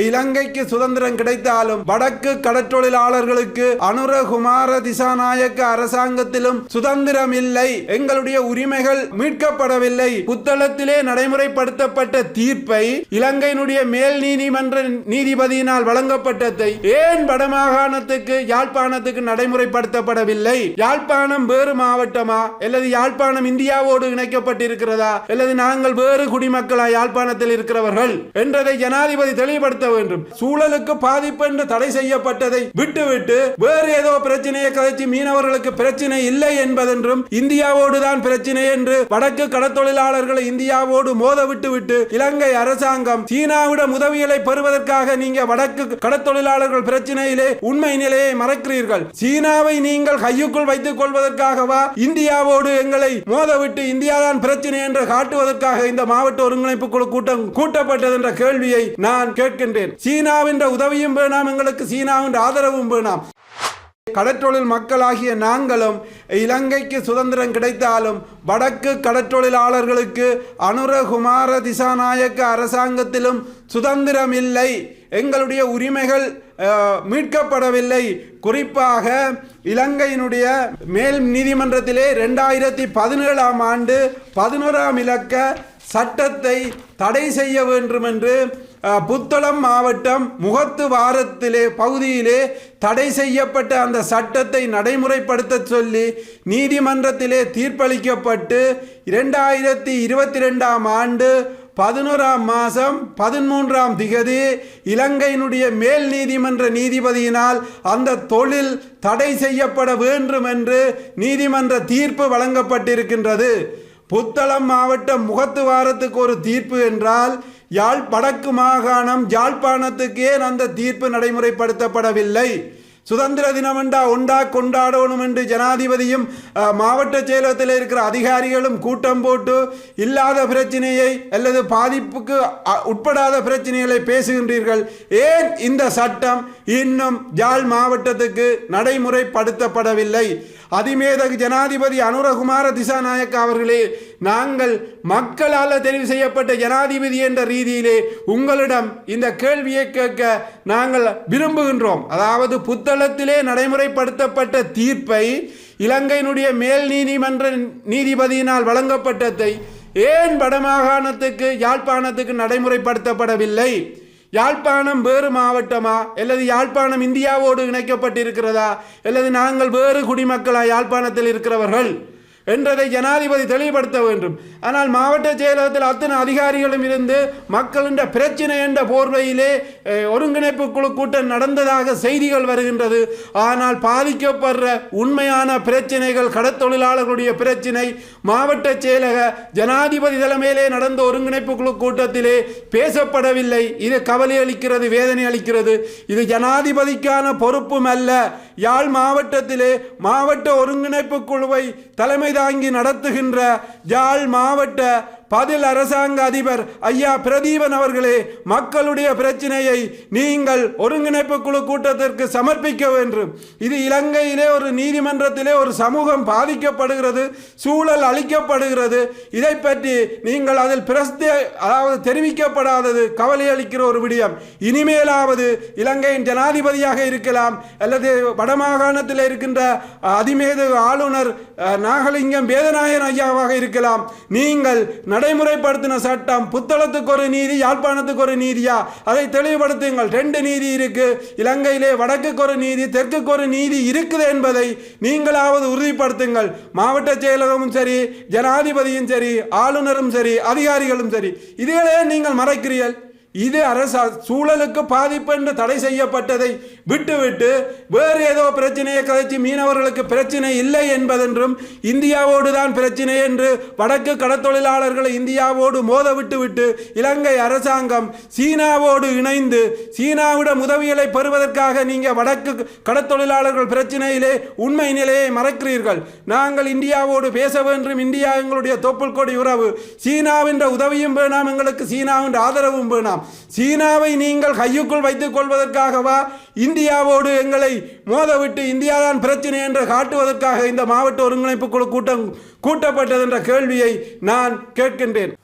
இலங்கைக்கு சுதந்திரம் கிடைத்தாலும் வடக்கு கடற்றொழிலாளர்களுக்கு அனுரகுமார திசாநாயக்க அரசாங்கத்திலும் சுதந்திரம் இல்லை. எங்களுடைய உரிமைகள் மீட்கப்படவில்லை. புத்தளத்திலே நடைமுறைப்படுத்தப்பட்ட தீர்ப்பை இலங்கையினுடைய மேல் நீதிமன்ற நீதிபதியினால் வழங்கப்பட்டதை ஏன் வடமாகாணத்துக்கு யாழ்ப்பாணத்துக்கு நடைமுறைப்படுத்தப்படவில்லை? யாழ்ப்பாணம் வேறு மாவட்டமா? அல்லது யாழ்ப்பாணம் இந்தியாவோடு இணைக்கப்பட்டிருக்கிறதா? அல்லது நாங்கள் வேறு குடிமக்களா யாழ்ப்பாணத்தில் இருக்கிறவர்கள்? என்றதை ஜனாதிபதி தெளிவுபடுத்த வேண்டும். சூழலுக்கு பாதிப்பு என்று தடை செய்யப்பட்டதை விட்டுவிட்டு வேறு ஏதோ பிரச்சனையை கதைச்சு மீனவர்களுக்கு பிரச்சனை இல்லை என்பதென்றும் இந்தியாவோடு தான் பிரச்சனை என்று வடக்கு கடத்தொழிலாளர்களை இந்தியாவோடு மோத விட்டுவிட்டு இலங்கை அரசாங்கம் சீனாவிடம் உதவிகளை பெறுவதற்காக நீங்க வடக்கு கடத்தொழிலாளர்கள் பிரச்சனையிலே உண்மை நிலையை மறக்கிறீர்கள். சீனாவை நீங்கள் கையுக்குள் வைத்துக் கொள்வதற்காகவா? இந்தியாவோடு எங்களை மோதவிட்டு இந்தியாதான் பிரச்சனை என்று காட்டுவதற்காக இந்த மாவட்ட ஒருங்கிணைப்பு குழு கூட்டம் கூட்டப்பட்டது என்ற கேள்வியை நான் கேட்கின்றேன். சீனாவின் உதவியும் வேணாம் எங்களுக்கு சீனாவின் ஆதரவும் வேணாம். கடற்றொழில் மக்களாகிய நாங்களும் இலங்கைக்கு சுதந்திரம் கிடைத்தாலும் வடக்கு கடற்றொழிலாளர்களுக்கு அனுரகுமார திசாநாயக்க அரசாங்கத்திலும் சுதந்திரம் இல்லை. எங்களுடைய உரிமைகள் மீட்கப்படவில்லை. குறிப்பாக இலங்கையினுடைய மேல் நீதிமன்றத்திலே ரெண்டாயிரத்தி பதினேழாம் ஆண்டு பதினோராம் இலக்க சட்டத்தை தடை செய்ய வேண்டும் என்று புத்தளம் மாவட்டம் முகத்து வாரத்திலே பகுதியிலே தடை செய்யப்பட்ட அந்த சட்டத்தை நடைமுறைப்படுத்த சொல்லி நீதிமன்றத்திலே தீர்ப்பளிக்கப்பட்டு இரண்டாயிரத்தி இருபத்தி ரெண்டாம் ஆண்டு பதினோராம் மாதம் பதிமூன்றாம் திகதி இலங்கையினுடைய மேல் நீதிமன்ற நீதிபதியினால் அந்த தொழில் தடை செய்யப்பட வேண்டும் என்று நீதிமன்ற தீர்ப்பு வழங்கப்பட்டிருக்கின்றது. புத்தளம் மாவட்டம் முகத்து வாரத்துக்கு ஒரு தீர்ப்பு என்றால் யாழ் வடக்கு மாகாணம் யாழ்ப்பாணத்துக்கே அந்த தீர்ப்பு நடைமுறைப்படுத்தப்படவில்லை. சுதந்திர தினம் என்றா ஒண்டா கொண்டாடணும் என்று ஜனாதிபதியும் மாவட்ட செயலகத்தில் இருக்கிற அதிகாரிகளும் கூட்டம் போட்டு இல்லாத பிரச்சனையை அல்லது பாதிப்புக்கு அ- உட்படாத பிரச்சனைகளை பேசுகின்றீர்கள். ஏன் இந்த சட்டம் இன்னும் யாழ் மாவட்டத்துக்கு நடைமுறைப்படுத்தப்படவில்லை? அதிமேதகு ஜனாதிபதி அனுரகுமார திசாநாயக்க அவர்களே நாங்கள் மக்களால் தெரிவு செய்யப்பட்ட ஜனாதிபதி என்ற ரீதியிலே உங்களிடம் இந்த கேள்வியை கேட்க நாங்கள் விரும்புகின்றோம். அதாவது புத்தளத்திலே நடைமுறைப்படுத்தப்பட்ட தீர்ப்பை இலங்கையினுடைய மேல் நீதிமன்ற நீதிபதியினால் வழங்கப்பட்டதை ஏன் வடமாகாணத்துக்கு யாழ்ப்பாணத்துக்கு நடைமுறைப்படுத்தப்படவில்லை? யாழ்ப்பாணம் வேறு மாவட்டமா? அல்லது யாழ்ப்பாணம் இந்தியாவோடு இணைக்கப்பட்டிருக்கிறதா? அல்லது நாங்கள் வேறு குடிமக்களா யாழ்ப்பாணத்தில் இருக்கிறவர்கள்? என்றதை ஜனாதிபதி தெளிவுபடுத்த வேண்டும். ஆனால் மாவட்ட செயலகத்தில் அத்தனை அதிகாரிகளும் இருந்து மக்களின் பிரச்சனை என்ற போர்வையிலே ஒருங்கிணைப்பு குழு கூட்டம் நடந்ததாக செய்திகள் வருகின்றது. ஆனால் பாதிக்கப்படுற உண்மையான பிரச்சனைகள் கடத்தொழிலாளர்களுடைய பிரச்சனை மாவட்ட செயலக ஜனாதிபதி தலைமையிலே நடந்த ஒருங்கிணைப்பு குழு கூட்டத்திலே பேசப்படவில்லை. இது கவலை அளிக்கிறது வேதனை அளிக்கிறது. இது ஜனாதிபதிக்கான பொறுப்பும் அல்ல. யாழ் மாவட்டத்திலே மாவட்ட ஒருங்கிணைப்பு குழுவை தலைமை தாங்கி நடத்துகின்ற ஜாழ் மாவட்ட பதில் அரசாங்க அதிபர் ஐயா பிரதீபன் அவர்களே மக்களுடைய பிரச்சனையை நீங்கள் ஒருங்கிணைப்பு குழு கூட்டத்திற்கு சமர்ப்பிக்க வேண்டும். இது இலங்கையிலே ஒரு நீதிமன்றத்திலே ஒரு சமூகம் பாதிக்கப்படுகிறது சூழல் அளிக்கப்படுகிறது இதை பற்றி நீங்கள் அதில் பிரஸ்தி அதாவது தெரிவிக்கப்படாதது கவலை அளிக்கிற ஒரு விடயம். இனிமேலாவது இலங்கையின் ஜனாதிபதியாக இருக்கலாம் அல்லது வடமாகாணத்தில் இருக்கின்ற அதிமேது ஆளுநர் நாகலிங்கம் வேதநாயகன் ஐயாவாக இருக்கலாம். நீங்கள் நடைமுறைப்படுத்தின சட்டம் புத்தளத்துக்கு ஒரு நீதி யாழ்ப்பாணத்துக்கு ஒரு நீதியா? அதை தெளிவுபடுத்துங்கள். ரெண்டு நீதி இருக்கு. இலங்கையிலே வடக்குக்கு ஒரு நீதி தெற்குக்கு ஒரு நீதி இருக்குது என்பதை நீங்களாவது உறுதிப்படுத்துங்கள். மாவட்ட செயலகமும் சரி ஜனாதிபதியும் சரி ஆளுநரும் சரி அதிகாரிகளும் சரி இதுகளே நீங்கள் மறைக்கிறீர்கள். இது அரச சூழலுக்கு பாதிப்பு என்று தடை செய்யப்பட்டதை விட்டுவிட்டு வேறு ஏதோ பிரச்சனையை கதைச்சு மீனவர்களுக்கு பிரச்சனை இல்லை என்பதென்றும் இந்தியாவோடு தான் பிரச்சனை என்று வடக்கு கடத்தொழிலாளர்களை இந்தியாவோடு மோத விட்டுவிட்டு இலங்கை அரசாங்கம் சீனாவோடு இணைந்து சீனாவிடம் உதவிகளை பெறுவதற்காக நீங்கள் வடக்கு கடத்தொழிலாளர்கள் பிரச்சனையிலே உண்மை நிலையை மறக்கிறீர்கள். நாங்கள் இந்தியாவோடு பேச வேண்டும் இந்தியா எங்களுடைய தொப்புள் கொடி உறவு. சீனாவின் உதவியும் வேணாம் எங்களுக்கு சீனாவின் ஆதரவும் வேணாம். சீனாவை நீங்கள் கையுக்குள் வைத்துக் கொள்வதற்காகவா? இந்தியாவோடு எங்களை மோதவிட்டு இந்தியாதான் பிரச்சனை என்று காட்டுவதற்காக இந்த மாவட்ட ஒருங்கிணைப்பு குழு கூட்டம் கூட்டப்பட்டது என்ற கேள்வியை நான் கேட்கின்றேன்.